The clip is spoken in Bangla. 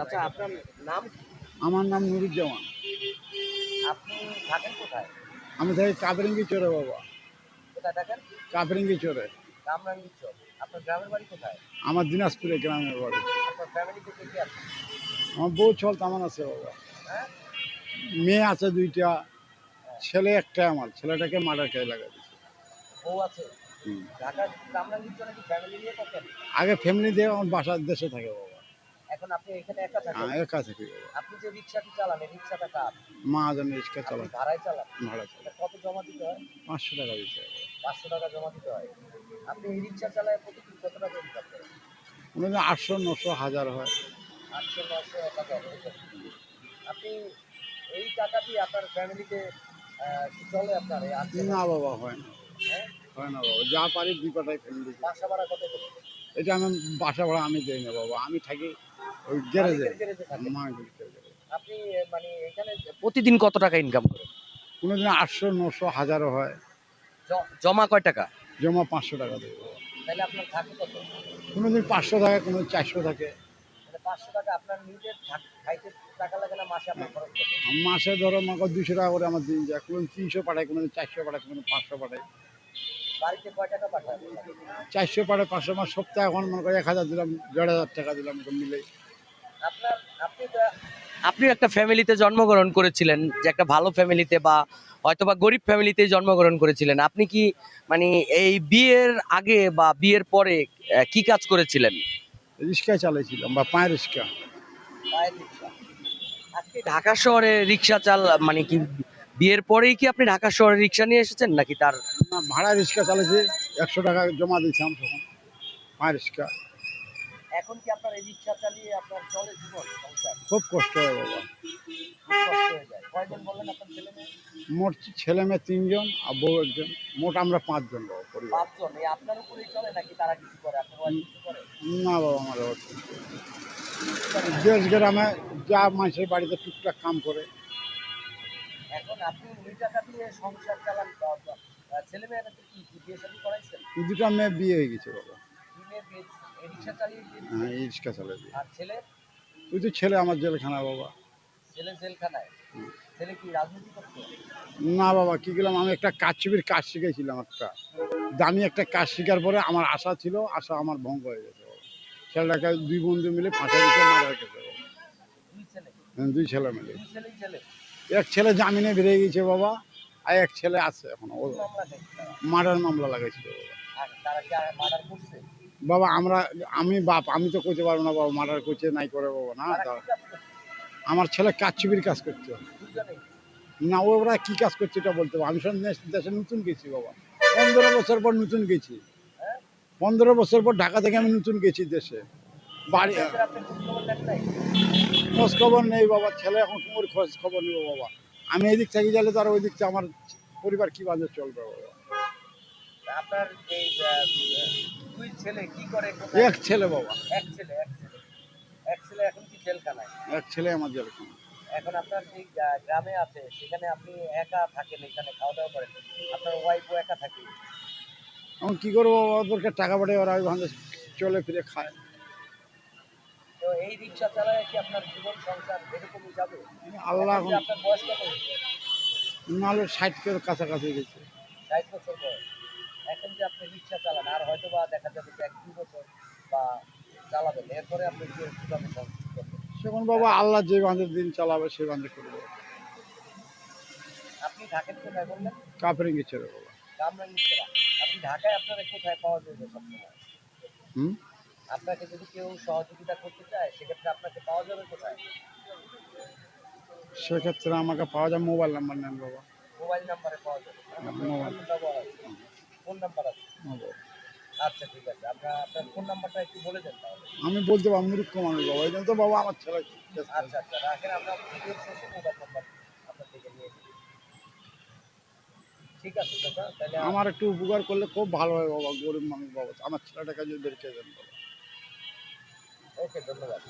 চাচা আপনার নাম আমার নাম নুরুজ্জামান। আপনি থাকেন কোথায়? আমি থাকি কাবরিঙ্গি চোরে বাবা। কোথায় থাকেন? চোরে। কামরাঙ্গীর চর। আপনার গ্রামের বাড়ি কোথায়? আমার দিনাজপুরে গ্রামের বাড়ি। আপনার ফ্যামিলিতে কে কে আছে? আমার বউ ছল তামান আছে বাবা। হ্যাঁ? মেয়ে আছে দুইটা ছেলে একটা আমার। ছেলেটাকে মার্ডার খেয়ে লাগা দিচ্ছে বউ আছে? কি ফ্যামিলি নিয়ে থাকেন? আগে ফ্যামিলি দিয়ে আমার বাসার দেশে থাকে বাবা। এখন আপনি এখানে একা থাকেন? হ্যাঁ একা থাকি। আপনি যে রিক্সাটি চালান এই রিক্সাটা কার? মা যেন রিক্সা ভাড়ায় চালান? ভাড়া কত জমা দিতে হয়? পাঁচশো টাকা পাঁচশো টাকা জমা দিতে হয়। আপনি এই রিক্সা চালায় প্রতিদিন কত টাকা ইনকাম করেন কোনোদিন আটশো নশো হাজার হয়। আটশো নশো টাকা এরকম। আপনি এই টাকা দিয়ে আপনার ফ্যামিলিতে চলে আপনার না বাবা হয় না। হ্যাঁ? হয় না বাবা। যা পারি দুই পাটাই ফ্যামিলি। বাসা ভাড়া কত? এটা আমি বাসা ভাড়া আমি দিই না বাবা। আমি থাকি ওই গ্যারেজে আপনি মানে এখানে প্রতিদিন কত টাকা ইনকাম করেন? কোনোদিন আটশো নশো হাজারও হয়। জমা কয় টাকা? জমা পাঁচশো টাকা দেবে তাহলে আপনার থাকে কত? কোনোদিন পাঁচশো থাকে কোনোদিন চারশো থাকে। পাঁচশো টাকা আপনার নিজের থাক- টাকা লাগে মাসে আপনার খরচ কত? মাসে ধরো আমাকে দুশো টাকা করে আমার দিন যায় কোনোদিন তিনশো পাঠায় কোনোদিন চারশো পাঠায় কোনো পাঁচশো পাঠায়। চারশো পাঠায় পাঁচশো আমার সপ্তাহে এখন মনে করি এক হাজার দিলাম দেড় হাজার টাকা দিলাম মিলে। আপনি একটা ফ্যামিলিতে জন্মগ্রহণ করেছিলেন যে একটা ভালো ফ্যামিলিতে বা হয়তোবা গরিব ফ্যামিলিতে জন্মগ্রহণ করেছিলেন আপনি কি মানে এই বিয়ের আগে বা বিয়ের পরে কি কাজ করেছিলেন? রিক্সা চালিয়েছিলাম বা পায়ের রিক্সা। আজকে ঢাকা শহরে রিক্সা চাল মানে কি বিয়ের পরেই কি আপনি ঢাকা শহরে রিক্সা নিয়ে এসেছেন নাকি তার ভাড়া রিক্সা চালিয়েছি একশো টাকা জমা দিয়েছিলাম তখন পায়ের রিক্সা। এখন কি আপনার এই রিক্সা চালিয়ে আপনার চলে জীবন সংসার? খুব কষ্ট হয় বাবা। কয়জন বললেন আপনার ছেলে মেয়ে? মোট ছেলে মেয়ে তিনজন আর বউ একজন। মোট আমরা পাঁচজন বাবা পরিবার। পাঁচজন। এই আপনার উপরেই চলে নাকি তারা কিছু করে? আপনার ওয়াইফ কিছু করে? না বাবা আমার দেশ গ্রামে যা মানুষের বাড়িতে টুকটাক কাম করে। এখন আপনি ওই টাকা দিয়ে সংসার চালান ছেলে মেয়েরা কি কি বিয়ে শাদী করাইছেন? দুটো মেয়ে বিয়ে হয়ে গেছে বাবা। মেয়ে বিয়ে হ্যাঁ এই রিক্সা চালিয়ে আর ছেলে? ওই তো ছেলে আমার জেলখানা বাবা। ছেলে জেলখানায়? ছেলে কি রাজনীতি করতো? না বাবা কি গেলাম আমি একটা কাজ ছবির কাজ শিখেছিলাম একটা। দামি একটা কাজ শেখার পরে আমার আশা ছিল আশা আমার ভঙ্গ হয়ে গেছে বাবা। ছেলেটাকে দুই বন্ধু মিলে ফাঁসা দিতে মারা গেছে দুই ছেলে? হ্যাঁ, দুই ছেলে মিলে। এক ছেলে জামিনে বেরিয়ে গেছে বাবা আর এক ছেলে আছে এখন ও? মার্ডার মামলা লাগাইছিল বাবা। বাবা আমরা আমি বাপ আমি তো করতে পারব না বাবা মার্ডার করছে নাই করে বাবা না? আমার ছেলে কাজ ছবির কাজ করছে না ওরা কি কাজ করছে এটা বলতে পারব আমি সব দেশ- নতুন গেছি বাবা। পনেরো বছর পর নতুন গেছি। হ্যাঁ? পনেরো বছর পর ঢাকা থেকে আমি নতুন গেছি দেশে। বাড়ি খোঁজ খবর নাই বাবা ছেলে এখন খোঁজ খবর নেব বাবা। আমি এদিক থেকে গেলে তার ওই দিক থেকে আমার পরিবার কীভাবে চলবে বাবা। আপনার এই দুই ছেলে কি করে এক ছেলে বাবা। এক ছেলে এক ছেলে। এক ছেলে এখন কি জেলখানায়? এক ছেলে আমার জেলখানা এখন আপনার যে গ্রামে আছে সেখানে আপনি একা থাকেন এখানে খাওয়া দাওয়া করেন। আপনার ওয়াইফও একা থাকে? এখন কি করব ওদেরকে টাকা পাঠিয়ে ওরা ওইভাবে চলে ফিরে খায়। তো এই রিক্সা চালায় কি আপনার জীবন সংসার এরকমই যাবে? আল্লাহ আপনার বয়স কত? নাহলে ষাট কাছাকাছি গেছে। ষাট বছর বয়স। হয়তো বা দেখা যাবে যে এক দুই বছর বা চালাবেন। এরপরে আপনি কীভাবে সেখন বাবা আল্লাহ যে বাঁধের দিন চালাবে সে বাঁধে করবে। আপনি ঢাকেন কোথায় বললেন? কাপড়ে গেছে রে বাবা কামরাঙ্গীরচড়া আপনি ঢাকায় আপনারা কোথায় পাওয়া যাবে সবসময় হুম? আপনাকে যদি কেউ সহযোগিতা করতে চায় সেক্ষেত্রে আপনাকে পাওয়া যাবে কোথায়? সেক্ষেত্রে আমাকে পাওয়া যায় মোবাইল নাম্বার নেন বাবা। মোবাইল নাম্বারে পাওয়া যাবে। মোবাইল। ফোন নাম্বার আছে। আচ্ছা ঠিক আছে। আপনার আপনার ফোন নাম্বারটা একটু বলে দেন তাহলে। আমি বলতে পারব মূর্খ মানুষ বাবা এই জন্য তো বাবা আমার ছেলে। আচ্ছা আচ্ছা রাখেন আমরা ভিডিও শেষে মোবাইল নাম্বার আপনার থেকে নিয়ে ঠিক আছে দাদা তাহলে আমার একটু উপকার করলে খুব ভালো হয় বাবা গরিব মানুষ বাবা। আমার ছেলেটাকে যদি বের করে দেন বাবা। ওকে ধন্যবাদ।